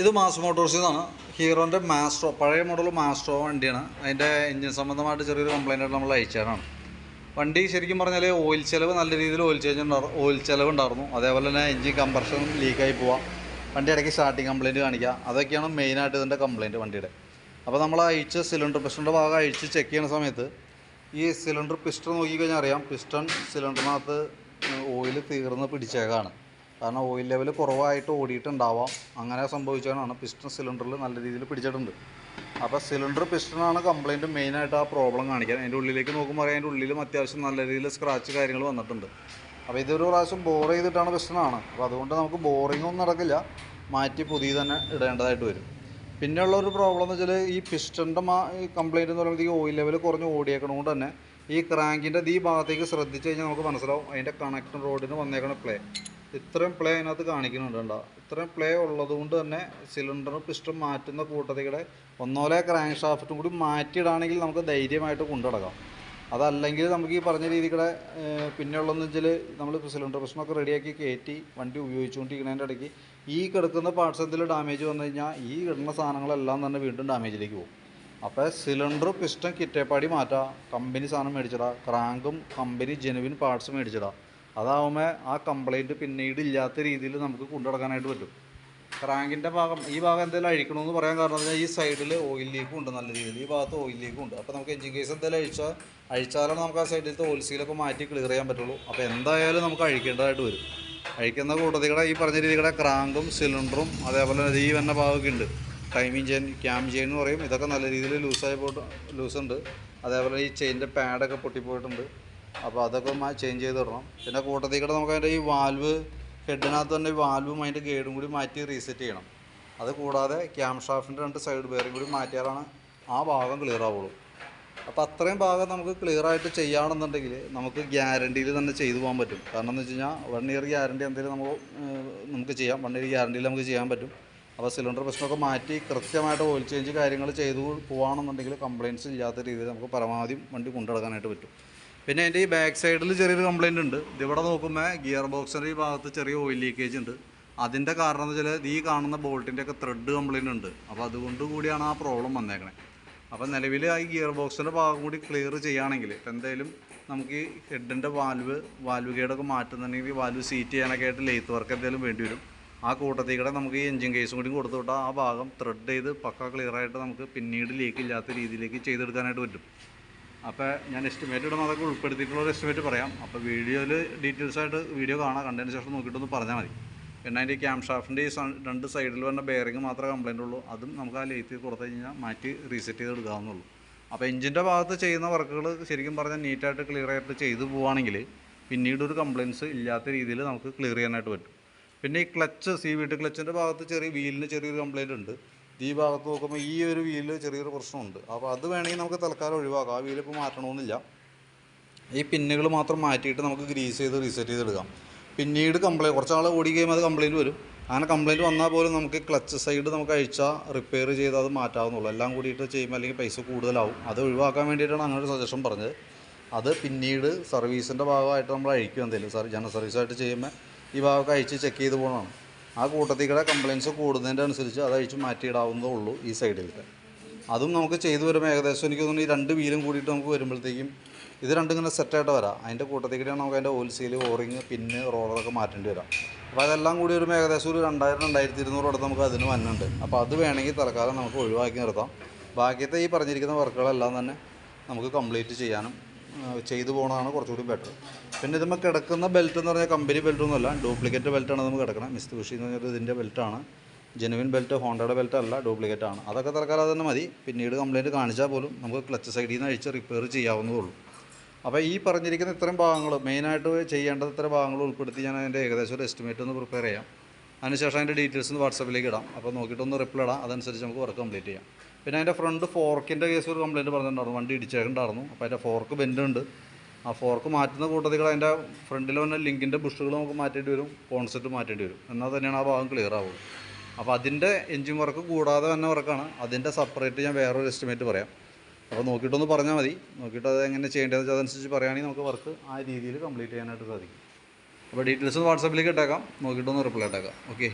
ഇത് മാസ് മോട്ടോഴ്സിൽ നിന്നാണ് ഹീറോന്റെ മാസ്ട്രോ പഴയ മോഡൽ മാസ്ട്രോ വണ്ടിയാണ്. അതിന്റെ എഞ്ചിൻ സംബന്ധമായിട്ട് ചെറിയൊരു കംപ്ലൈന്റ് നമ്മൾ അയച്ചതാണ്. വണ്ടി ശരിക്കും പറഞ്ഞാൽ ഓയിൽ ചിലവ് നല്ല രീതിയിൽ ഓയിൽ ചേഞ്ച് ഉണ്ടായിരുന്നു ഓയിൽ ചിലവ് ഉണ്ടായിരുന്നു അതേപോലെ തന്നെ എഞ്ചിൻ കംപ്രഷൻ ലീക്കായി പോവാം. വണ്ടി ഇടയ്ക്ക് സ്റ്റാർട്ടിങ് കംപ്ലയിന്റ് കാണിക്കുക അതൊക്കെയാണ് മെയിനായിട്ട് ഇതിന്റെ കംപ്ലയിന്റ് വണ്ടിയുടെ. അപ്പോൾ നമ്മൾ അയച്ച് സിലിണ്ടർ പ്രശ്നത്തിന്റെ ഭാഗം അഴിച്ച് ചെക്ക് ചെയ്യുന്ന സമയത്ത് ഈ സിലിണ്ടർ പിസ്റ്റൺ നോക്കിക്കഴിഞ്ഞാൽ അറിയാം. പിസ്റ്റൺ സിലിണ്ടറിനകത്ത് ഓയിൽ തീർന്ന് പിടിച്ചേക്കാണ്. കാരണം ഓയിൽ ലെവൽ കുറവായിട്ട് ഓടിയിട്ടുണ്ടാവാം. അങ്ങനെ സംഭവിച്ചാണ് പിസ്റ്റൺ സിലിണ്ടറിൽ നല്ല രീതിയിൽ പിടിച്ചിട്ടുണ്ട്. അപ്പോൾ സിലിണ്ടർ പിസ്റ്റണാണ് കംപ്ലയിന്റ് മെയിനായിട്ട് ആ പ്രോബ്ലം കാണിക്കാൻ. അതിന്റെ ഉള്ളിലേക്ക് നോക്കുമ്പോൾ അറിയാം അതിന്റെ ഉള്ളിലും അത്യാവശ്യം നല്ല രീതിയിൽ സ്ക്രാച്ച് കാര്യങ്ങൾ വന്നിട്ടുണ്ട്. അപ്പോൾ ഇതൊരു പ്രാവശ്യം ബോർ ചെയ്തിട്ടാണ് പിസ്റ്റണാണ്. അപ്പോൾ അതുകൊണ്ട് നമുക്ക് ബോറിങ്ങൊന്നും നടക്കില്ല. മാറ്റി പുതിയ തന്നെ ഇടേണ്ടതായിട്ട് വരും. പിന്നെയുള്ള ഒരു പ്രോബ്ലം എന്ന് വെച്ചാൽ ഈ പിസ്റ്റന്റെ മാ കംപ്ലൈന്റ് എന്ന് പറയുമ്പോൾ ഈ ഓയിൽ ലെവൽ കുറഞ്ഞ് ഓടിയേക്കണതുകൊണ്ട് തന്നെ ഈ ക്രാങ്കിന്റെ ഈ ഭാഗത്തേക്ക് ശ്രദ്ധിച്ച് കഴിഞ്ഞാൽ നമുക്ക് മനസ്സിലാവും അതിന്റെ കണക്ടർ റോഡിന് വന്നേക്കണ പ്ലേ ഇത്രയും പ്ലേ അതിനകത്ത് കാണിക്കുന്നുണ്ട് ഇത്രയും പ്ലേ ഉള്ളതുകൊണ്ട് തന്നെ സിലിണ്ടർ പിസ്റ്റൺ മാറ്റുന്ന കൂട്ടത്തിയുടെ ഒന്നോലെ ക്രാങ്ക് ഷാഫ്റ്റും കൂടി മാറ്റിയിടാണെങ്കിൽ നമുക്ക് ധൈര്യമായിട്ട് കൊണ്ടുനടക്കാം. അതല്ലെങ്കിൽ നമുക്ക് ഈ പറഞ്ഞ രീതിയുടെ പിന്നെ ഉള്ളതെന്ന് വെച്ചാൽ നമ്മൾ സിലിണ്ടർ പ്രശ്നമൊക്കെ റെഡിയാക്കി കയറ്റി വണ്ടി ഉപയോഗിച്ചുകൊണ്ടിരിക്കുന്നതിന്റെ ഇടയ്ക്ക് ഈ കിടക്കുന്ന പാർട്സ് എന്തെങ്കിലും ഡാമേജ് വന്നു കഴിഞ്ഞാൽ ഈ കിടന്ന സാധനങ്ങളെല്ലാം തന്നെ വീണ്ടും ഡാമേജിലേക്ക് പോകും. അപ്പോൾ സിലിണ്ടർ പിസ്റ്റൺ കിറ്റേപ്പാടി മാറ്റുക കമ്പനി സാധനം മേടിച്ചിടാം ക്രാങ്കും കമ്പനി ജെനുവിൻ പാർട്സ് മേടിച്ചിടാം. അതാവുമ്പോൾ ആ കംപ്ലൈന്റ് പിന്നീട് ഇല്ലാത്ത രീതിയിൽ നമുക്ക് കൊണ്ടുനടക്കാനായിട്ട് പറ്റും. ക്രാങ്കിന്റെ ഭാഗം ഈ ഭാഗം എന്തെങ്കിലും അഴിക്കണമെന്ന് പറയാൻ കാരണം വെച്ചാൽ ഈ സൈഡിൽ ഓയിൽ ലീക്കും ഉണ്ട് നല്ല രീതിയിൽ. ഈ ഭാഗത്ത് ഓയിൽ ലീക്കും ഉണ്ട്. അപ്പോൾ നമുക്ക് എഞ്ചിൻ കേസ് എന്തെങ്കിലും അഴിച്ചാൽ അഴിച്ചാലാണ് നമുക്ക് ആ സൈഡിലത്തെ ഓയിൽ സീലൊക്കെ മാറ്റി ക്ലിയർ ചെയ്യാൻ പറ്റുള്ളൂ. അപ്പോൾ എന്തായാലും നമുക്ക് അഴിക്കേണ്ടതായിട്ട് വരും. അഴിക്കുന്ന കൂട്ടത്തിലൂടെ ഈ പറഞ്ഞ രീതിയുടെ ക്രാങ്കും സിലിണ്ടറും അതേപോലെ തന്നെ ഈ വന്ന ഭാഗമൊക്കെ ഉണ്ട്. ടൈമിങ് ചെയിൻ ക്യാം ചെയിൻ എന്ന് പറയും. ഇതൊക്കെ നല്ല രീതിയിൽ ലൂസായി പോയിട്ട് ലൂസ് ഉണ്ട്. അതേപോലെ ഈ ചെയിന്റെ പാഡൊക്കെ പൊട്ടിപ്പോയിട്ടുണ്ട്. അപ്പോൾ അതൊക്കെ ചേഞ്ച് ചെയ്ത് ഇടണം. പിന്നെ കൂട്ടത്തിൽ കൂടെ നമുക്ക് അതിന്റെ ഈ വാൽവ് ഹെഡിനകത്ത് തന്നെ വാൽവും അതിന്റെ ഗേഡും കൂടി മാറ്റി റീസെറ്റ് ചെയ്യണം. അത് കൂടാതെ ക്യാം രണ്ട് സൈഡ് ബെയറിംഗ് കൂടി മാറ്റിയാലാണ് ആ ഭാഗം ക്ലിയർ ആവുള്ളൂ. അപ്പോൾ അത്രയും ഭാഗം നമുക്ക് ക്ലിയർ ആയിട്ട് ചെയ്യുകയാണെന്നുണ്ടെങ്കിൽ നമുക്ക് ഗ്യാരണ്ടിയിൽ തന്നെ ചെയ്തു പോകാൻ പറ്റും. കാരണം എന്ന് വെച്ച് കഴിഞ്ഞാൽ വൺ ഇയർ ഗ്യാരണ്ടി എന്തെങ്കിലും നമുക്ക് നമുക്ക് ചെയ്യാം. വൺ ഇയർ ഗ്യാരണ്ടിയിൽ നമുക്ക് ചെയ്യാൻ പറ്റും. അപ്പോൾ സിലിണ്ടർ പ്രശ്നമൊക്കെ മാറ്റി കൃത്യമായിട്ട് ഓയിൽ ചേഞ്ച് കാര്യങ്ങൾ ചെയ്തു പോകുകയാണെന്നുണ്ടെങ്കിൽ കംപ്ലയിൻസ് ഇല്ലാത്ത രീതിയിൽ നമുക്ക് പരമാവധി വണ്ടി കൊണ്ടുനടക്കാനായിട്ട് പറ്റും. പിന്നെ എന്റെ ഈ ബാക്ക് സൈഡിൽ ചെറിയൊരു കംപ്ലയിന്റ് ഉണ്ട്. ഇതിവിടെ നോക്കുമ്പോൾ ഗിയർ ബോക്സിന്റെ ഈ ഭാഗത്ത് ചെറിയ ഓയിൽ ലീക്കേജ് ഉണ്ട്. അതിന്റെ കാരണം എന്ന് വെച്ചാൽ ഈ കാണുന്ന ബോൾട്ടിന്റെ ഒക്കെ ത്രെഡ് കംപ്ലയിന്റ് ഉണ്ട്. അപ്പോൾ അതുകൊണ്ട് കൂടിയാണ് ആ പ്രോബ്ലം വന്നേക്കണേ. അപ്പോൾ നിലവിൽ ആ ഗിയർ ബോക്സിന്റെ ഭാഗം കൂടി ക്ലിയർ ചെയ്യുകയാണെങ്കിൽ ഇപ്പം എന്തായാലും നമുക്ക് ഈ ഹെഡിന്റെ വാൽവ് വാൽവ് ഗേഡൊക്കെ മാറ്റുന്നുണ്ടെങ്കിൽ വാൽവ് സീറ്റ് ചെയ്യാനൊക്കെ ആയിട്ട് ലെയ്ത്ത് വർക്ക് എന്തെങ്കിലും വേണ്ടി വരും. ആ കൂട്ടത്തിൽ കൂടെ നമുക്ക് ഈ എഞ്ചിൻ കേസും കൂടി കൊടുത്തു വിട്ടാൽ ആ ഭാഗം ത്രെഡ് ചെയ്ത് പക്ക ക്ലിയറായിട്ട് നമുക്ക് പിന്നീട് ലീക്ക് ഇല്ലാത്ത രീതിയിലേക്ക് ചെയ്തെടുക്കാനായിട്ട് പറ്റും. അപ്പോൾ ഞാൻ എസ്റ്റിമേറ്റ് ഇടുന്ന അതൊക്കെ ഉൾപ്പെടുത്തിയിട്ടുള്ള ഒരു എസ്റ്റിമേറ്റ് പറയാം. അപ്പോൾ വീഡിയോയിൽ ഡീറ്റെയിൽസ് ആയിട്ട് വീഡിയോ കാണാം. കണ്ടതിന് ശേഷം നോക്കിയിട്ടൊന്ന് പറഞ്ഞാൽ മതി. പിന്നെ അതിന്റെ ക്യാം ഷാഫിന്റെ ഈ രണ്ട് സൈഡിൽ വന്ന ബെയറിങ് മാത്രമേ കംപ്ലൈന്റ് ഉള്ളൂ. അതും നമുക്ക് ആ ലേറ്റ് കൊടുത്തു കഴിഞ്ഞാൽ മാറ്റി റീസെറ്റ് ചെയ്ത് എടുക്കാവുന്നുള്ളൂ അപ്പോൾ എഞ്ചിന്റെ ഭാഗത്ത് ചെയ്യുന്ന വർക്കുകൾ ശരിക്കും പറഞ്ഞാൽ നീറ്റായിട്ട് ക്ലിയർ ആയിട്ട് ചെയ്തു പോവുകയാണെങ്കിൽ പിന്നീട് ഒരു കംപ്ലയിൻസ് ഇല്ലാത്ത രീതിയിൽ നമുക്ക് ക്ലിയർ ചെയ്യാനായിട്ട് പറ്റും. പിന്നെ ഈ ക്ലച്ച് സി വീട്ട് ക്ലച്ചിന്റെ ഭാഗത്ത് ചെറിയ വീലിന് ചെറിയൊരു കംപ്ലയിന്റ് ഉണ്ട്. ഈ ഭാഗത്ത് നോക്കുമ്പോൾ ഈ ഒരു വീലിൽ ചെറിയൊരു പ്രശ്നമുണ്ട്. അപ്പോൾ അത് വേണമെങ്കിൽ നമുക്ക് തൽക്കാലം ഒഴിവാക്കാം. ആ വീലിപ്പോൾ മാറ്റണമെന്നില്ല ഈ പിന്നുകൾ മാത്രം മാറ്റിയിട്ട് നമുക്ക് ഗ്രീസ് ചെയ്ത് റീസെറ്റ് ചെയ്തെടുക്കാം. പിന്നീട് കംപ്ലൈന്റ് കുറച്ചാൾ ഓടി കഴിയുമ്പോൾ അത് കംപ്ലൈന്റ് വരും. അങ്ങനെ കംപ്ലൈന്റ് വന്നാൽ പോലും നമുക്ക് ക്ലച്ച് സൈഡ് നമുക്ക് അഴിച്ചാൽ റിപ്പയർ ചെയ്ത് അത് മാറ്റാവുന്നുള്ളൂ എല്ലാം കൂടിയിട്ട് ചെയ്യുമ്പോൾ അല്ലെങ്കിൽ പൈസ കൂടുതലാവും. അത് ഒഴിവാക്കാൻ വേണ്ടിയിട്ടാണ് അങ്ങനെ ഒരു സജഷൻ പറഞ്ഞത്. അത് പിന്നീട് സർവീസിന്റെ ഭാഗമായിട്ട് നമ്മൾ അഴിക്കും എന്തെങ്കിലും. സാർ ജനറൽ സർവീസായിട്ട് ചെയ്യുമ്പോൾ ഈ ഭാഗമൊക്കെ അഴിച്ച് ചെക്ക് ചെയ്ത് പോകണമാണ് ആ കൂട്ടത്തിക്കടെ കൂടെ കംപ്ലയിൻസ് കൂടുന്നതിന്റെ അനുസരിച്ച് അത് അഴിച്ച് മാറ്റിയിടാവുന്നതേ ഉള്ളൂ ഈ സൈഡിലത്തെ അതും നമുക്ക് ചെയ്തു വരുമ്പോൾ ഏകദേശം എനിക്ക് തോന്നുന്നു ഈ രണ്ട് വീലും കൂടിയിട്ട് നമുക്ക് വരുമ്പോഴത്തേക്കും ഇത് രണ്ടും ഇങ്ങനെ സെറ്റായിട്ട് വരാം. അതിന്റെ കൂട്ടത്തിക്കടെയാണ് കൂടിയാണ് നമുക്ക് അതിന്റെ ഓയിൽ സീൽ ഓറിങ് പിന്ന് റോളറൊക്കെ മാറ്റേണ്ടി വരാം. അപ്പോൾ അതെല്ലാം കൂടി ഒരു ഏകദേശം ഒരു രണ്ടായിരം രണ്ടായിരത്തി ഇരുന്നൂറോടെ നമുക്ക് അതിന് വന്നുണ്ട് അപ്പോൾ അത് വേണമെങ്കിൽ തൽക്കാലം നമുക്ക് ഒഴിവാക്കി നിർത്താം. ബാക്കിയത്തെ ഈ പറഞ്ഞിരിക്കുന്ന വർക്കുകളെല്ലാം തന്നെ നമുക്ക് കംപ്ലീറ്റ് ചെയ്യാനും ചെയ്തു പോകണതാണ് കുറച്ചുകൂടി ബെറ്റർ പിന്നെ ഇതുമ്പോൾ കിടക്കുന്ന ബെൽറ്റ് എന്ന് പറഞ്ഞാൽ കമ്പനി ബെൽറ്റ് ഒന്നുമല്ല ഡ്യൂപ്ലിക്കേറ്റ് ബെൽറ്റാണ് നമുക്ക് കിടക്കണം. മിസ്തുഷി എന്ന് പറഞ്ഞാൽ ഇതിന്റെ ബെൽറ്റാണ് ജെനുവിൻ ബെൽറ്റ് ഹോണ്ടയുടെ ബെൽറ്റ് അല്ല ഡ്യൂപ്ലിക്കേറ്റ് ആണ്. അതൊക്കെ തൽക്കാലം തന്നെ മതി. പിന്നീട് കംപ്ലയിന്റ് കാണിച്ചാൽ പോലും നമുക്ക് ക്ലച്ച് സൈഡിൽ നിന്ന് അഴിച്ച് റിപ്പയർ ചെയ്യാവുന്നതേ ഉള്ളൂ അപ്പോൾ ഈ പറഞ്ഞിരിക്കുന്ന ഇത്രയും ഭാഗങ്ങൾ മെയിനായിട്ട് ചെയ്യേണ്ടത് ഇത്രയും ഭാഗങ്ങൾ ഉൾപ്പെടുത്തി ഞാൻ അതിന്റെ ഏകദേശം ഒരു എസ്റ്റിമേറ്റ് ഒന്ന് പ്രിപ്പയർ ചെയ്യാം. അതിനുശേഷം അതിന്റെ ഡീറ്റെയിൽസ് ഒന്ന് വാട്സപ്പിലേക്ക് ഇടാം. അപ്പോൾ നോക്കിയിട്ടൊന്ന് റിപ്ലൈ ഇടാം. അതനുസരിച്ച് നമുക്ക് വർക്ക് കംപ്ലീറ്റ് ചെയ്യാം. പിന്നെ അതിന്റെ ഫ്രണ്ട് ഫോർക്കിന്റെ കേസ് ഒരു കംപ്ലയിന്റ് പറഞ്ഞിട്ടുണ്ടായിരുന്നു. വണ്ടി ഇടിച്ചേക്കുണ്ടായിരുന്നു. അപ്പോൾ അതിന്റെ ഫോർക്ക് ബെൻഡ് ഉണ്ട്. ആ ഫോർക്ക് മാറ്റുന്ന കൂട്ടത്തിൽ അതിന്റെ ഫ്രണ്ടിൽ വന്ന ലിങ്കിന്റെ ബുഷുകൾ നമുക്ക് മാറ്റേണ്ടി വരും കോൺസെപ്റ്റ് മാറ്റേണ്ടി വരും. എന്നാൽ തന്നെയാണ് ആ ഭാഗം ക്ലിയർ ആവുള്ളൂ. അപ്പോൾ അതിന്റെ എൻജിൻ വർക്ക് കൂടാതെ തന്നെ വർക്കാണ് അതിന്റെ സെപ്പറേറ്റ് ഞാൻ വേറൊരു എസ്റ്റിമേറ്റ് പറയാം. അപ്പോൾ നോക്കിയിട്ടൊന്ന് പറഞ്ഞാൽ മതി. നോക്കിയിട്ട് അത് എങ്ങനെ ചെയ്യേണ്ടതെന്ന് വെച്ചാൽ അതനുസരിച്ച് പറയുകയാണെങ്കിൽ നമുക്ക് വർക്ക് ആ രീതിയിൽ കംപ്ലീറ്റ് ചെയ്യാനായിട്ട് സാധിക്കും. അപ്പോൾ ഡീറ്റെയിൽസ് വാട്സാപ്പിലേക്ക് ഇട്ടേക്കാം. നോക്കിയിട്ടൊന്ന് റിപ്ലൈ ഇട്ടേക്കാം. ഓക്കെ